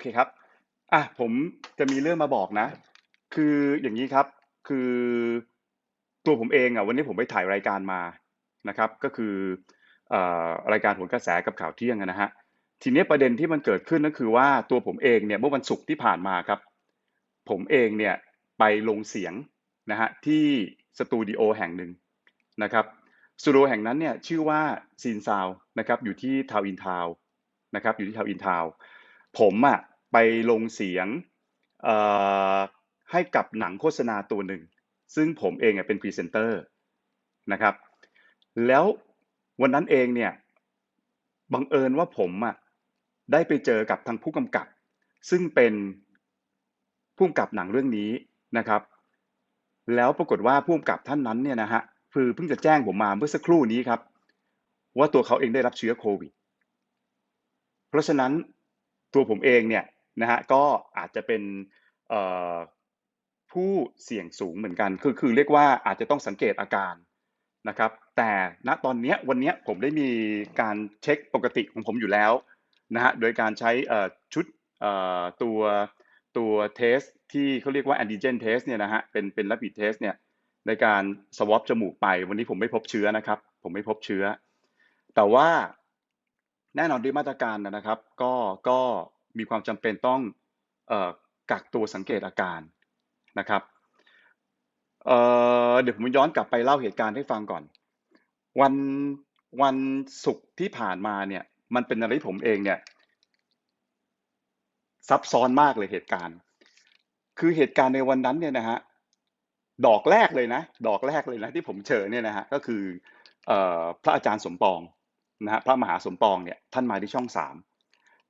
เคครับอะผมจะมีเรื่องมาบอกนะ คืออย่างนี้ครับ คือตัวผมเองอะวันนี้ผมไปถ่ายรายการมานะครับ ก็คืออรายการผลกระแสกับข่าวเที่ยงนะฮะทีนี้ประเด็นที่มันเกิดขึ้นก็คือว่าตัวผมเองเนี่ยเมื่อวันศุกร์ที่ผ่านมาครับ ผมเองเนี่ยไปลงเสียงนะฮะที่สตูดิโอแห่งหนึ่งนะครับสตูดิโอแห่งนั้นเนี่ยชื่อว่าซีนซาวนะครับอยู่ที่ทาวอินทาวนะครับอยู่ที่ทาวอินทาวผมอะ ไปลงเสียงให้กับหนังโฆษณาตัวหนึ่ง ซึ่งผมเองเป็นพรีเซนเตอร์นะครับ แล้ววันนั้นเองเนี่ยบังเอิญว่าผมอะได้ไปเจอกับทางผู้กำกับ ซึ่งเป็นผู้กำกับหนังเรื่องนี้นะครับ แล้วปรากฏว่าผู้กำกับท่านนั้นเนี่ยนะฮะคือเพิ่งจะแจ้งผมมาเมื่อสักครู่นี้ครับ ว่าตัวเขาเองได้รับเชื้อโควิด เพราะฉะนั้นตัวผมเองเนี่ย นะฮะก็อาจจะเป็นผู้เสี่ยงสูงเหมือนกันคือคือเรียกว่าอาจจะต้องสังเกตอาการนะครับ แต่ณตอนนี้วันนี้ผมได้มีการเช็คปกติของผมอยู่แล้วนะฮะโดยการใช้ชุดตัวตัวเทสที่เขาเรียกว่าแอนติเจนเทสเนี่ยนะฮะเป็นเป็น rapid test เนี่ยในการสวอปจมูกไป วันนี้ผมไม่พบเชื้อนะครับ ผมไม่พบเชื้อ แต่ว่าแน่นอนด้วยมาตรการนะครับ ก็ก็ มีความจำเป็นต้องออกักตัวสังเกตอาการนะครับเเดี๋ยวผมย้อนกลับไปเล่าเหตุการณ์ให้ฟังก่อน วันวันศุกร์ที่ผ่านมาเนี่ยมันเป็นอะไรผมเองเนี่ยซับซ้อนมากเลยเหตุการณ์ คือเหตุการณ์ในวันนั้นเนี่ยนะฮะดอกแรกเลยนะ ดอกแรกเลยนะที่ผมเจอเนี่ยนะฮะก็คือออพระอาจารย์สมปองนะฮะพระมหาสมปองเนี่ยท่านมาที่ช่องสาม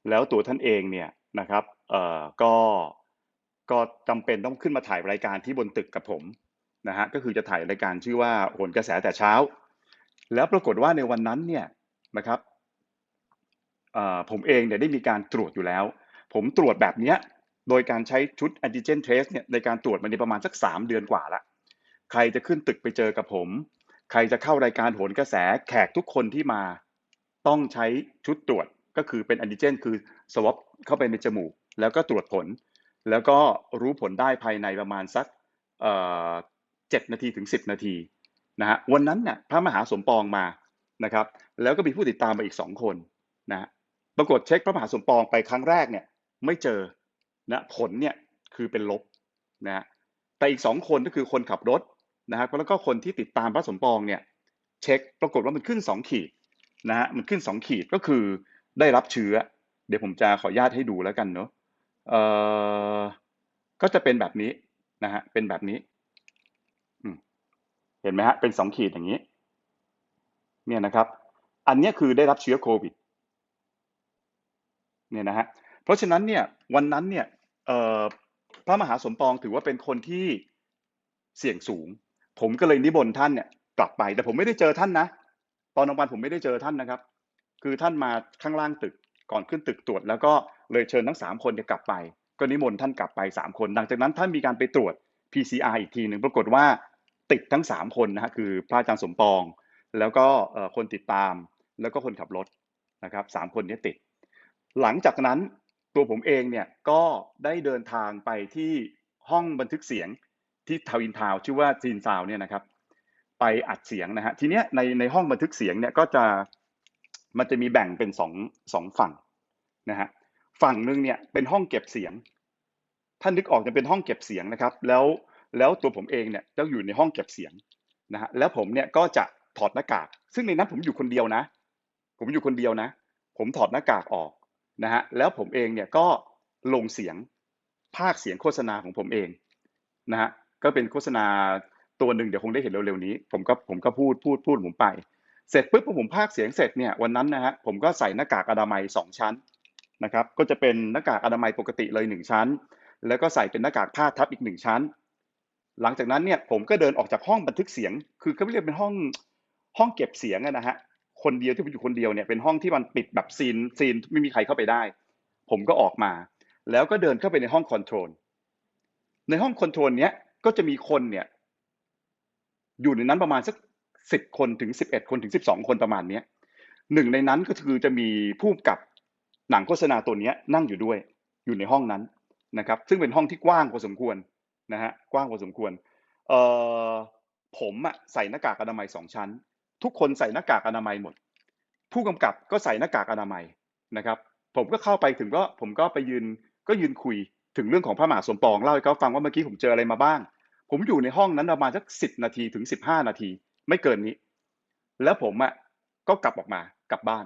แล้วตัวท่านเองเนี่ยนะครับเอ่อก็ก็จำเป็นต้องขึ้นมาถ่ายรายการที่บนตึกกับผมนะฮะก็คือจะถ่ายรายการชื่อว่าโหนกระแสแต่เช้า แล้วปรากฏว่าในวันนั้นเนี่ยนะครับเอ่อผมเองเนี่ยได้มีการตรวจอยู่แล้ว ผมตรวจแบบเนี้ยโดยการใช้ชุด antigen trace เนี่ยในการตรวจมาในประมาณสักสามเดือนกว่าละใครจะขึ้นตึกไปเจอกับผม ใครจะเข้ารายการโหนกระแสแขกทุกคนที่มาต้องใช้ชุดตรวจ ก็คือเป็น antigen คือ swab เข้าไปในจมูก แล้วก็ตรวจผล แล้วก็รู้ผลได้ภายในประมาณสักเจ็ดนาทีถึงสิบนาทีนะฮะวันนั้นเนี่ยพระมหาสมปองมานะครับ แล้วก็มีผู้ติดตามมาอีกสองคนนะปรากฏเช็คพระมหาสมปองไปครั้งแรกเนี่ยไม่เจอนะผลเนี่ยคือเป็นลบนะฮะแต่อีกสองคนก็คือคนขับรถนะครับแล้วก็คนที่ติดตามพระสมปองเนี่ยเช็คปรากฏว่ามันขึ้นสองขีดนะฮะมันขึ้นสองขีดก็คือ ได้รับเชื้อ เดี๋ยวผมจะขออนุญาตให้ดูแล้วกันเนาะเอ่อก็จะเป็นแบบนี้นะฮะเป็นแบบนี้เห็นไหมฮะเป็นสองขีดอย่างนี้ เนี่ยนะครับ อันเนี้ยคือได้รับเชื้อโควิดเนี่ยนะฮะเพราะฉะนั้นเนี่ยวันนั้นเนี่ยเอ่อพระมหาสมปองถือว่าเป็นคนที่เสี่ยงสูง ผมก็เลยนิมนท่านเนี่ยกลับไป แต่ผมไม่ได้เจอท่านนะ ตอนกลางวันผมไม่ได้เจอท่านนะครับ คือท่านมาข้างล่างตึกก่อนขึ้นตึกตรวจ แล้วก็เลยเชิญทั้งสามคนเนี่ยกลับไป ก็นิมนต์ท่านกลับไปสามคนหลังจากนั้นท่านมีการไปตรวจ PCR อีกทีหนึ่งปรากฏว่าติดทั้งสามคนนะฮะคือพระอาจารย์สมปอง แล้วก็คนติดตาม แล้วก็คนขับรถนะครับสามคนนี้ติด หลังจากนั้นตัวผมเองเนี่ยก็ได้เดินทางไปที่ห้องบันทึกเสียงที่ทาวินทาวชื่อว่าจีนซาวเนี่ยนะครับ ไปอัดเสียงนะฮะทีเนี้ยในในห้องบันทึกเสียงเนี่ยก็จะ มันจะมีแบ่งเป็นสองสองฝั่งนะฮะฝั่งหนึ่งเนี่ยเป็นห้องเก็บเสียงท่านนึกออกจะเป็นห้องเก็บเสียงนะครับ แล้วแล้วตัวผมเองเนี่ยต้องอยู่ในห้องเก็บเสียงนะฮะแล้วผมเนี่ยก็จะถอดหน้ากาก ซึ่งในนั้นผมอยู่คนเดียวนะ ผมอยู่คนเดียวนะ ผมถอดหน้ากากออกนะฮะแล้วผมเองเนี่ยก็ลงเสียงภาคเสียงโฆษณาของผมเองนะฮะก็เป็นโฆษณาตัวหนึ่งเดี๋ยวคงได้เห็นเร็วๆนี้ ผมก็ผมก็พูดพูดพูดผมไป เสร็จปุ๊บพอผมภาคเสียงเสร็จเนี่ยวันนั้นนะฮะผมก็ใส่หน้ากากอนามัยสองชั้นนะครับก็จะเป็นหน้ากากอนามัยปกติเลยหนึ่งชั้น แล้วก็ใส่เป็นหน้ากากผ้าทับอีกหนึ่งชั้น หลังจากนั้นเนี่ยผมก็เดินออกจากห้องบันทึกเสียง คือก็เรียกเป็นห้องห้องเก็บเสียงนะฮะคนเดียวที่ผมอยู่คนเดียวเนี่ยเป็นห้องที่มันปิดแบบซีนซีนไม่มีใครเข้าไปได้ ผมก็ออกมา แล้วก็เดินเข้าไปในห้องคอนโทรลในห้องคอนโทรลเนี้ยก็จะมีคนเนี่ยอยู่ในนั้นประมาณสัก สิบคนถึงสิบเอ็ดคนถึงสิบสองคนประมาณเนี้ยหนึ่งในนั้นก็คือจะมีผู้กำกับหนังโฆษณาตัวเนี้ยนั่งอยู่ด้วยออยู่ในห้องนั้นนะครับ ซึ่งเป็นห้องที่กว้างพอสมควรนะฮะกว้างพอสมควรเอ่อผมอะใส่หน้ากากอนามัยสองชั้น ทุกคนใส่หน้ากากอนามัยหมด ผู้กำกับก็ใส่หน้ากากอนามัยนะครับ ผมก็เข้าไปถึงก็ผมก็ไปยืนก็ยืนคุยถึงเรื่องของพระมหาสมปองเล่าให้เขาฟังว่าเมื่อกี้ผมเจออะไรมาบ้าง ผมอยู่ในห้องนั้นประมาณสักสิบนาทีถึงสิบห้านาที ไม่เกินนี้ แล้วผมอะก็กลับออกมากลับบ้าน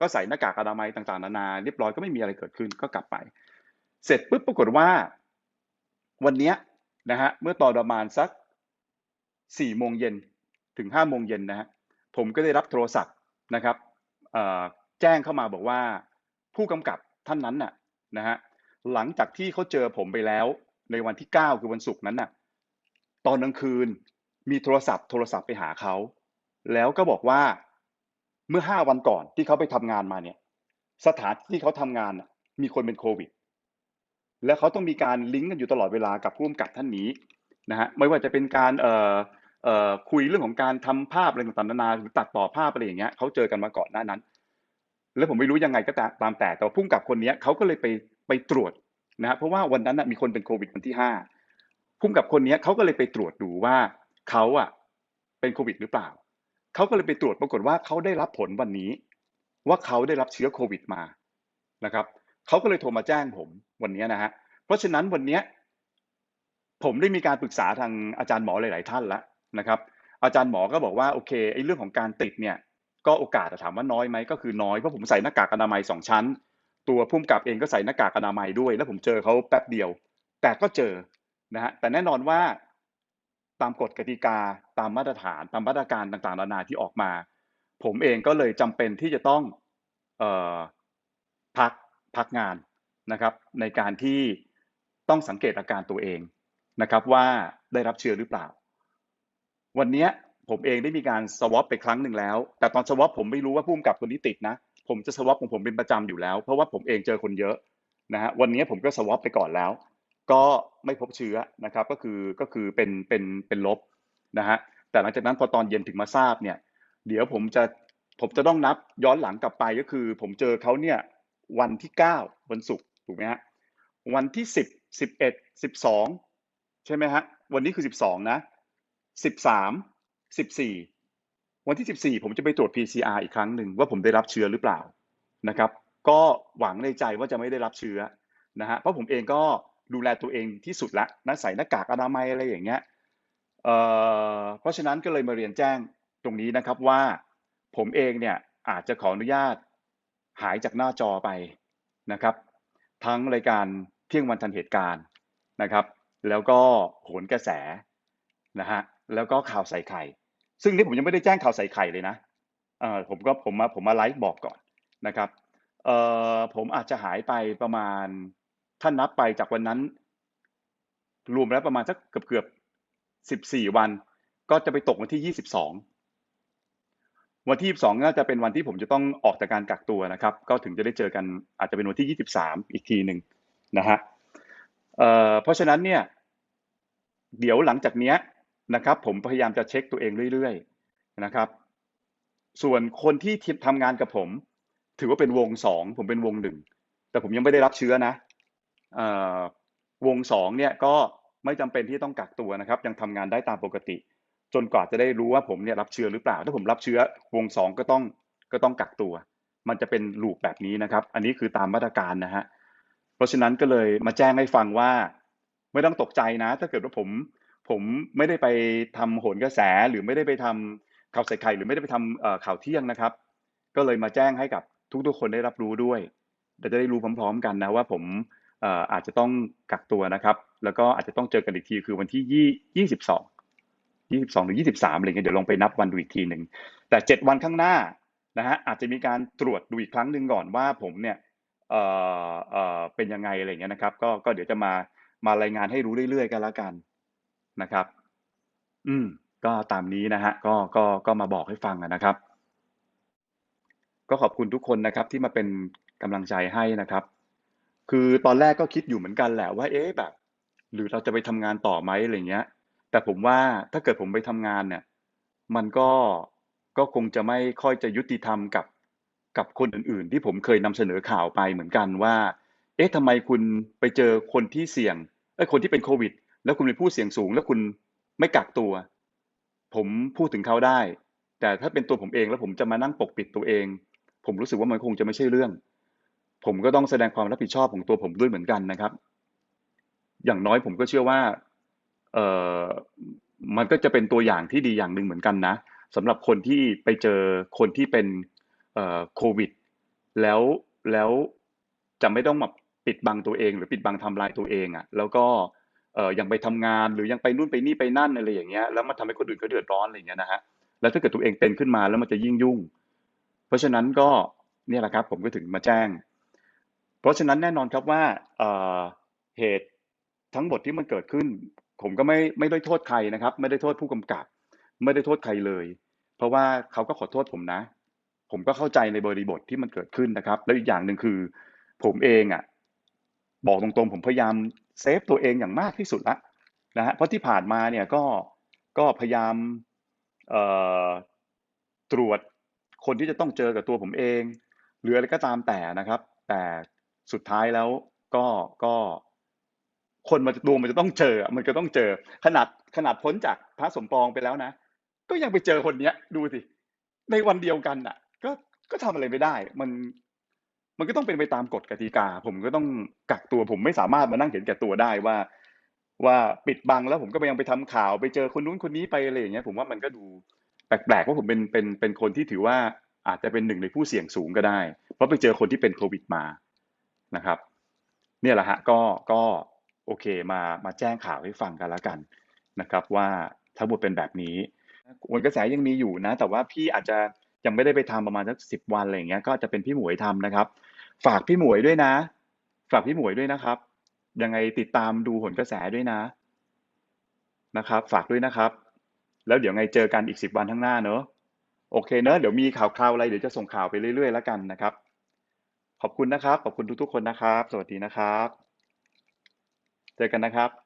ก็ใส่หน้ากากอนามัยต่างๆนานาเรียบร้อยก็ไม่มีอะไรเกิดขึ้นก็กลับไป เสร็จปุ๊บปรากฏว่า วันเนี้ยนะฮะเมื่อตอนประมาณสักสี่โมงเย็นถึงห้าโมงเย็นนะฮะผมก็ได้รับโทรศัพท์นะครับแจ้งเข้ามาบอกว่าผู้กำกับท่านนั้นน่ะนะฮะหลังจากที่เขาเจอผมไปแล้วในวันที่เก้าคือวันศุกร์นั้นน่ะตอนกลางคืน มีโทรศัพท์โทรศัพท์ไปหาเขา แล้วก็บอกว่าเมื่อห้าวันก่อนที่เขาไปทำงานมาเนี่ย สถานที่เขาทำงานมีคนเป็นโควิด และเขาต้องมีการลิงก์กันอยู่ตลอดเวลากับผู้กำกับท่านนี้นะฮะไม่ว่าจะเป็นการเอ่อเอ่อคุยเรื่องของการทำภาพอะไรต่างๆนานาหรือตัดต่อภาพอะไรอย่างเงี้ยเขาเจอกันมาก่อนหน้านั้น แล้วผมไม่รู้ยังไงก็ตามแต่แต่ว่าผู้กำกับคนนี้เขาก็เลยไปไปตรวจนะฮะเพราะว่าวันนั้นมีคนเป็นโควิดวันที่ห้าผู้กำกับคนนี้เขาก็เลยไปตรวจดูว่า เขาอะเป็นโควิดหรือเปล่า เขาก็เลยไปตรวจปรากฏว่าเขาได้รับผลวันนี้ ว่าเขาได้รับเชื้อโควิดมานะครับเขาก็เลยโทรมาแจ้งผมวันนี้นะฮะเพราะฉะนั้นวันนี้ผมได้มีการปรึกษาทางอาจารย์หมอหลาย ๆ ท่านแล้วนะครับ อาจารย์หมอก็บอกว่าโอเคไอ้เรื่องของการติดเนี่ยก็โอกาสถามว่าน้อยไหมก็คือน้อยเพราะผมใส่หน้ากากอนามัยสองชั้น ตัวพุ่มกับเองก็ใส่หน้ากากอนามัยด้วย แล้วผมเจอเขาแป๊บเดียว แต่ก็เจอนะฮะแต่แน่นอนว่า ตามกฎกติกาตามมาตรฐานตามมาตรการต่างๆนานาที่ออกมา ผมเองก็เลยจำเป็นที่จะต้องออพักพักงานนะครับ ในการที่ต้องสังเกตอาการตัวเองนะครับว่าได้รับเชื้อหรือเปล่า วันนี้ผมเองได้มีการสวอปไปครั้งหนึ่งแล้ว แต่ตอนสวอปผมไม่รู้ว่าผู้กำกับคนนี้ติดนะ ผมจะสวอปของผมเป็นประจำอยู่แล้ว เพราะว่าผมเองเจอคนเยอะนะฮะวันนี้ผมก็สวอปไปก่อนแล้ว ก็ไม่พบเชื้อนะครับก็คือก็คือเป็นเป็นเป็นลบนะฮะแต่หลังจากนั้นพอตอนเย็นถึงมาทราบเนี่ย เดี๋ยวผมจะผมจะต้องนับย้อนหลังกลับไปก็คือ ผมเจอเขาเนี่ยวันที่เก้าวันศุกร์ถูกไหมฮะวันที่สิบสิบเอ็ดสิบสองใช่ไหมฮะวันนี้คือสิบสองนะสิบสามสิบสี่วันที่สิบสี่ผมจะไปตรวจ PCR อีกครั้งหนึ่งว่าผมได้รับเชื้อหรือเปล่านะครับ ก็หวังในใจว่าจะไม่ได้รับเชื้อนะฮะเพราะผมเองก็ ดูแลตัวเองที่สุดละนะใส่หน้ากากอนามัยอะไรอย่างเงี้ยเอ่อเพราะฉะนั้นก็เลยมาเรียนแจ้งตรงนี้นะครับว่า ผมเองเนี่ยอาจจะขออนุญาตหายจากหน้าจอไปนะครับ ทั้งรายการเที่ยงวันทันเหตุการณ์นะครับ แล้วก็โหนกระแสนะฮะแล้วก็ข่าวใส่ไข่ ซึ่งนี่ผมยังไม่ได้แจ้งข่าวใส่ไข่เลยนะเออผมก็ผมมาผมมาไลฟ์บอกก่อนนะครับเออผมอาจจะหายไปประมาณ ถ้านับไปจากวันนั้น รวมแล้วประมาณสักเกือบเกือบสิบสี่วัน ก็จะไปตกวันที่ยี่สิบสองวันที่ยี่สิบสองน่าจะเป็นวันที่ผมจะต้องออกจากการกักตัวนะครับ ก็ถึงจะได้เจอกันอาจจะเป็นวันที่ยี่สิบสามอีกทีหนึ่งนะฮะเอ่อเพราะฉะนั้นเนี่ย เดี๋ยวหลังจากเนี้ยนะครับ ผมพยายามจะเช็คตัวเองเรื่อยๆนะครับ ส่วนคนที่ทำงานกับผม ถือว่าเป็นวงสองผมเป็นวงหนึ่งแต่ผมยังไม่ได้รับเชื้อนะ วงสองเนี่ยก็ไม่จำเป็นที่ต้องกักตัวนะครับ ยังทำงานได้ตามปกติ จนกว่าจะได้รู้ว่าผมเนี่ยรับเชื้อหรือเปล่า ถ้าผมรับเชื้อวงสองก็ต้องก็ต้องกักตัว มันจะเป็นลูปแบบนี้นะครับ อันนี้คือตามมาตรการนะฮะเพราะฉะนั้นก็เลยมาแจ้งให้ฟังว่า ไม่ต้องตกใจนะ ถ้าเกิดว่าผมผมไม่ได้ไปทำโหนกระแสหรือไม่ได้ไปทำข่าวใส่ไข่หรือไม่ได้ไปทำข่าวเที่ยงนะครับ ก็เลยมาแจ้งให้กับทุกๆคนได้รับรู้ด้วยเดี๋ยวจะได้รู้พร้อม ๆ กันนะว่าผม อาจจะต้องกักตัวนะครับ แล้วก็อาจจะต้องเจอกันอีกทีคือวันที่ยี่ยี่สิบสองยี่สิบสองหรือยี่สิบสามอะไรเงี้ยเดี๋ยวลองไปนับวันดูอีกทีหนึ่งแต่เจ็ดวันข้างหน้านะฮะอาจจะมีการตรวจดูอีกครั้งหนึ่งก่อนว่าผมเนี่ยเอ่อเอ่อเป็นยังไงอะไรเงี้ยนะครับ ก็ก็เดี๋ยวจะมามารายงานให้รู้เรื่อยๆกันแล้วกันนะครับ อืม ก็ตามนี้นะฮะก็ก็ก็มาบอกให้ฟังนะครับ ก็ขอบคุณทุกคนนะครับที่มาเป็นกำลังใจให้นะครับ คือตอนแรกก็คิดอยู่เหมือนกันแหละว่าเอ๊ะแบบ หรือเราจะไปทำงานต่อไหมอะไรเงี้ย แต่ผมว่าถ้าเกิดผมไปทำงานเนี่ย มันก็ก็คงจะไม่ค่อยจะยุติธรรมกับกับคนอื่นๆ ที่ผมเคยนำเสนอข่าวไปเหมือนกันว่า เอ๊ะทำไมคุณไปเจอคนที่เสี่ยงเอ้ยคนที่เป็นโควิด แล้วคุณเป็นผู้เสี่ยงสูง แล้วคุณไม่กักตัว ผมพูดถึงเขาได้ แต่ถ้าเป็นตัวผมเองแล้วผมจะมานั่งปกปิดตัวเอง ผมรู้สึกว่ามันคงจะไม่ใช่เรื่อง ผมก็ต้องแสดงความรับผิดชอบของตัวผมด้วยเหมือนกันนะครับ อย่างน้อยผมก็เชื่อว่าเออมันก็จะเป็นตัวอย่างที่ดีอย่างหนึ่งเหมือนกันนะสำหรับคนที่ไปเจอคนที่เป็นเอ่อโควิด แล้วแล้วจะไม่ต้องแบบปิดบังตัวเอง หรือปิดบังทำลายตัวเองอะ แล้วก็เออยังไปทำงานหรือยังไปนู่นไปนี่ไปนั่นอะไรอย่างเงี้ยแล้วมันทำให้คนอื่นก็เดือดร้อนอะไรอย่างเงี้ยนะฮะแล้วถ้าเกิดตัวเองเป็นขึ้นมาแล้วมันจะยิ่งยุ่ง เพราะฉะนั้นก็เนี่ยแหละครับผมก็ถึงมาแจ้ง เพราะฉะนั้นแน่นอนครับว่าเหตุทั้งหมดที่มันเกิดขึ้น ผมก็ไม่ไม่ได้โทษใครนะครับ ไม่ได้โทษผู้กำกับ ไม่ได้โทษใครเลย เพราะว่าเขาก็ขอโทษผมนะ ผมก็เข้าใจในบริบทที่มันเกิดขึ้นนะครับ แล้วอีกอย่างหนึ่งคือ ผมเองอะบอกตรงๆ ผมพยายามเซฟตัวเองอย่างมากที่สุดละนะฮะเพราะที่ผ่านมาเนี่ยก็ก็พยายามตรวจคนที่จะต้องเจอกับตัวผมเอง หรืออะไรก็ตามแต่นะครับ แต่ สุดท้ายแล้วก็ก็คนมันจะดวงมันจะต้องเจอ มันก็ต้องเจอ ขนาดขนาดพ้นจากพระสมปองไปแล้วนะ ก็ยังไปเจอคนเนี้ย ดูสิ ในวันเดียวกันอะ ก็ก็ทำอะไรไม่ได้ มันมันก็ต้องเป็นไปตามกฎกติกา ผมก็ต้องกักตัวผมไม่สามารถมานั่งเห็นแก่ตัวได้ว่า ว่าปิดบังแล้วผมก็ไปยังไปทำข่าว ไปเจอคนนู้นคนนี้ไปอะไรอย่างเงี้ย ผมว่ามันก็ดูแปลกๆว่าผมเป็นเป็นเป็นคนที่ถือว่าอาจจะเป็นหนึ่งในผู้เสี่ยงสูงก็ได้ เพราะไปเจอคนที่เป็นโควิดมา นะครับ เนี่ยแหละฮะก็ก็โอเคมามาแจ้งข่าวให้ฟังกันแล้วกันนะครับ ว่าทั้งหมดเป็นแบบนี้โอนกระแสยังมีอยู่นะ แต่ว่าพี่อาจจะยังไม่ได้ไปทำประมาณสักสิบวันอะไรอย่างเงี้ยก็จะเป็นพี่หมวยทำนะครับ ฝากพี่หมวยด้วยนะ ฝากพี่หมวยด้วยนะครับ ยังไงติดตามดูผลกระแสด้วยนะนะครับ ฝากด้วยนะครับ แล้วเดี๋ยวไงเจอกันอีกสิบวันข้างหน้าเนอะโอเคเนอะเดี๋ยวมีข่าวคราวอะไรเดี๋ยวจะส่งข่าวไปเรื่อยๆแล้วกันนะครับ ขอบคุณนะครับ ขอบคุณทุกๆคนนะครับ สวัสดีนะครับ เจอกันนะครับ